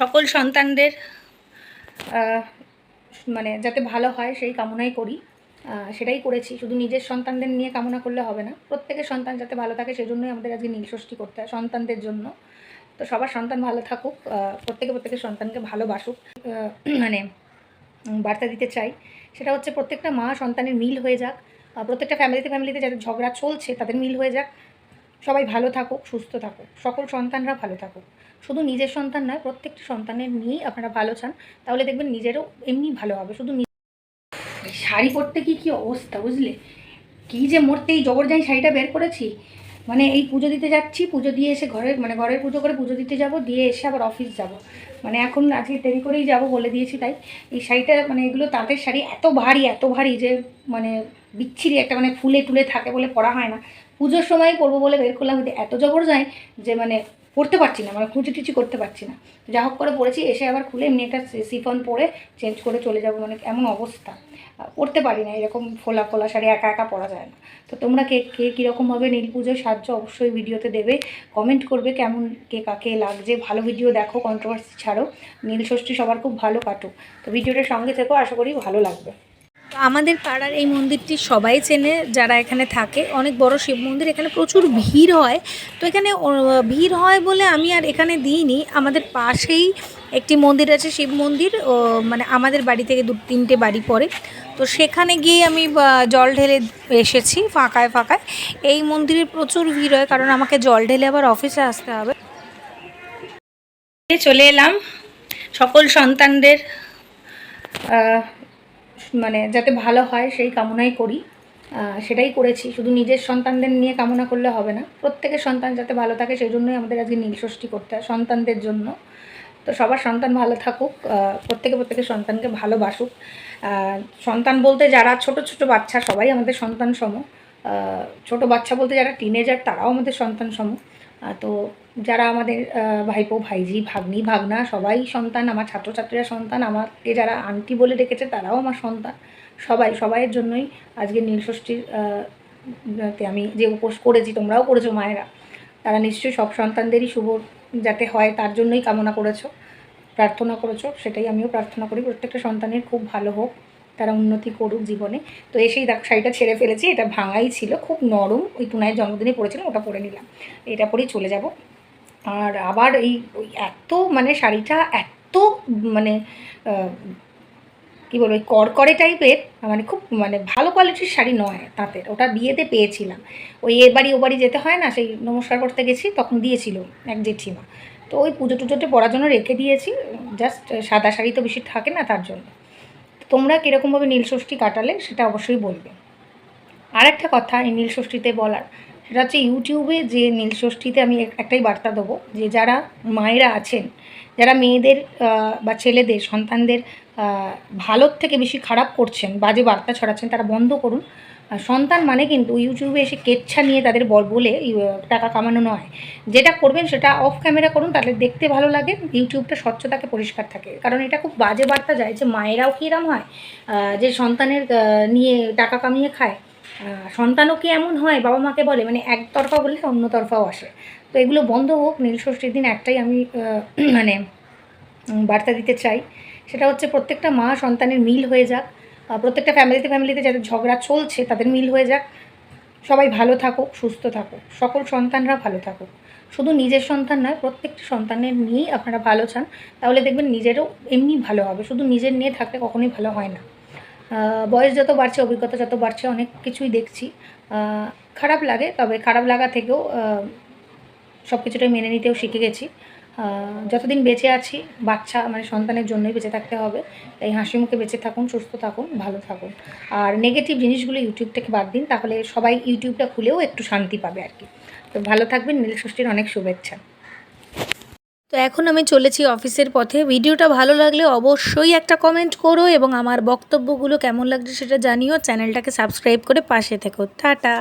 সকল সন্তানদের মানে যাতে ভালো হয় সেই কামনাই করি। সেটাই করেছি। শুধু নিজের সন্তানদের নিয়ে কামনা করলে হবে না। প্রত্যেকের সন্তান যাতে ভালো থাকে সেজন্যই আমাদের আজকে নীলষষ্ঠী করতে হয় সন্তানদের জন্য। তো সবার সন্তান ভালো থাকুক প্রত্যেকে প্রত্যেকের সন্তানকে ভালোবাসুক। মানে বার্তা দিতে চাই। সেটা হচ্ছে প্রত্যেকটা মা সন্তানের মিল হয়ে যাক। প্রত্যেকটা ফ্যামিলিতে ফ্যামিলিতে যাদের ঝগড়া চলছে তাদের মিল হয়ে যাক। সবাই ভালো থাকুক, সুস্থ থাকুক। সকল সন্তানরা ভালো থাকুক। শুধু নিজের সন্তান নয়, প্রত্যেকটি সন্তানের নিয়েই আপনারা ভালো চান। তাহলে দেখবেন নিজেরও এমনি ভালো হবে। শুধু শাড়ি পরতে কি কি অবস্থা বুঝলে? কি যে মরতে এই জবরজাই শাড়িটা বের করেছি মানে এই পুজো দিতে যাচ্ছি, পুজো দিয়ে এসে ঘরে মানে ঘরের পুজো করে পুজো দিতে যাব, দিয়ে এসে আবার অফিস যাব। মানে এখন আজকে দেরি করেই যাব বলে দিয়েছি তাই। এই শাড়িটা মানে এগুলো তাঁতের শাড়ি এত ভারী এত ভারী যে মানে বিচ্ছিরি একটা মানে ফুলে টুলে থাকে বলে পড়া হয় না। পুজোর সময় পরবো বলে বের করলাম এত জবর যায় যে মানে পরতে পারছি না মানে কুচি টুচি করতে পারছি না। যা হোক করে পড়েছি, এসে আবার খুলে এমনি একটা সিফন পরে চেঞ্জ করে চলে যাব মানে এমন অবস্থা। পড়তে পারি না, এরকম ফোলা ফোলা শাড়ি একা একা পরা যায় না। তো তোমরা কে কে কীরকমভাবে নীল পুজোর সাহায্য অবশ্যই ভিডিওতে দেবে কমেন্ট করবে কেমন, কে কাকে লাগছে, ভালো ভিডিও দেখো কন্ট্রোভার্সি ছাড়ো, নীল ষষ্ঠী সবার খুব ভালো কাটুক। তো ভিডিওটার সঙ্গে থেকেও আশা করি ভালো লাগবে। আমাদের পাড়ার এই মন্দিরটি সবাই চেনে, যারা এখানে থাকে। অনেক বড় শিব মন্দির, এখানে প্রচুর ভিড় হয়। তো এখানে ভিড় হয় বলে আমি আর এখানে দিইনি। আমাদের পাশেই একটি মন্দির আছে, শিব মন্দির। মানে আমাদের বাড়ি থেকে দু, তিনটে বাড়ি পড়ে। তো সেখানে গিয়ে আমি জল ঢেলে এসেছি ফাঁকায় ফাঁকায়। এই মন্দিরে প্রচুর ভিড় হয়, কারণ আমাকে জল ঢেলে আবার অফিসে আসতে হবে। চলে এলাম সকল সন্তানদের মানে যাতে ভালো হয় সেই কামনাই করি। সেটাই করেছি। শুধু নিজের সন্তানদের নিয়ে কামনা করলে হবে না। প্রত্যেকের সন্তান যাতে ভালো থাকে সেই জন্যই আমাদের আজকে নীলষষ্ঠী করতে হয়, সন্তানদের জন্য। তো সবার সন্তান ভালো থাকুক প্রত্যেকে প্রত্যেকের সন্তানকে ভালোবাসুক। সন্তান বলতে যারা ছোট ছোট বাচ্চা, সবাই আমাদের সন্তান সম। ছোট বাচ্চা বলতে যারা টিনেজার তারাও আমাদের সন্তান সম। তো যারা আমাদের ভাইপো ভাইজি ভাগ্নি, ভাগনা, সবাই সন্তান, আমার ছাত্রছাত্রীরা সন্তান, আমাকে যারা আন্টি বলে ডেকেছে তারাও আমার সন্তান। সবাই, সবাইয়ের জন্যই আজকে নীলষষ্ঠীর আমি যে উপোস করেছি তোমরাও করেছ মায়েরা। তারা নিশ্চয়ই সব সন্তানদেরই শুভ যাতে হয়, তার জন্যই কামনা করেছ, প্রার্থনা করেছ, সেটাই আমিও প্রার্থনা করি। প্রত্যেকটা সন্তানের খুব ভালো হোক। তারা উন্নতি করুক জীবনে। তো এসেই দেখ, শাড়িটা ছেড়ে ফেলেছি, এটা ভাঙাই ছিল। খুব নরম, ওই পুনায়ের জন্মদিনে পরেছিলাম, ওটা পরে নিলাম। এটা পরেই চলে যাব। আর আবার এই, ওই এত মানে শাড়িটা এত মানে কী বলব ওই করকরে টাইপের মানে খুব মানে ভালো কোয়ালিটির শাড়ি নয় তাঁতের। ওটা বিয়েতে পেয়েছিলাম। ওই এ বাড়ি ও বাড়ি যেতে হয় না, সেই নমস্কার করতে গেছি, তখন দিয়েছিল এক জেঠিমা। তো ওই পুজো টুজোতে পরার জন্য রেখে দিয়েছি, জাস্ট সাদা শাড়ি তো বেশি থাকে না তার জন্য। তোমরা কীরকমভাবে নীলষষ্ঠী কাটালে সেটা অবশ্যই বলবে। আরেকটা কথা এই নীলষষ্ঠীতে বলার, সেটা হচ্ছে ইউটিউবে যে নীলষষ্ঠীতে আমি একটাই বার্তা দেবো যে যারা মায়েরা আছেন, যারা মেয়েদের বা ছেলেদের, সন্তানদের ভালোর থেকে বেশি খারাপ করছেন, বাজে বার্তা ছড়াচ্ছেন, তারা বন্ধ করুন। সন্তান মানে কিন্তু ইউটিউবে এসে কেচ্ছা নিয়ে তাদের বল বলে টাকা কামানো নয়। যেটা করবেন সেটা অফ ক্যামেরা করুন, তাহলে দেখতে ভালো লাগে, ইউটিউবটা স্বচ্ছতাকে পরিষ্কার থাকে। কারণ এটা খুব বাজে বার্তা যায় যে মায়েরাও কি হয় যে সন্তানের নিয়ে টাকা কামিয়ে খায়। সন্তানও কি এমন হয়, বাবা মাকে বলে মানে একতরফা বললে অন্য তরফাও আসে। তো এগুলো বন্ধ হোক, নীলষষ্ঠীর দিন একটাই আমি মানে বার্তা দিতে চাই। সেটা হচ্ছে প্রত্যেকটা মা সন্তানের মিল হয়ে যাক প্রত্যেকটা ফ্যামিলিতে ফ্যামিলিতে যাদের ঝগড়া চলছে তাদের মিল হয়ে যাক। সবাই ভালো থাকুক, সুস্থ থাকুক, সকল সন্তানরা ভালো থাকুক। শুধু নিজের সন্তান নয়, প্রত্যেকটা সন্তানের নিয়েই আপনারা ভালো চান। তাহলে দেখবেন নিজেরও এমনি ভালো হবে, শুধু নিজের নিয়ে থাকলে কখনোই ভালো হয় না। বয়স যত বাড়ছে, অভিজ্ঞতা যত বাড়ছে, অনেক কিছুই দেখছি। খারাপ লাগে, তবে খারাপ লাগা থেকেও সব কিছুটাই মেনে নিতেও শিখে গেছি। যতদিন বেঁচে আছি, বাচ্চা মানে সন্তানের জন্যই বেঁচে থাকতে হবে। তাই হাসি মুখে বেঁচে থাকুন, সুস্থ থাকুন, ভালো থাকুন। আর নেগেটিভ জিনিসগুলো ইউটিউব থেকে বাদ দিন, তাহলে সবাই ইউটিউবটা খুলেও একটু শান্তি পাবে আর কি। তো ভালো থাকবেন নীলষষ্ঠীর অনেক শুভেচ্ছা। তো এখন আমি চলেছি অফিসের পথে। ভিডিওটা ভালো লাগলে অবশ্যই একটা কমেন্ট করো এবং আমার বক্তব্যগুলো কেমন লাগছে সেটা জানিও। চ্যানেলটাকে সাবস্ক্রাইব করে পাশে থেকো। টাটা!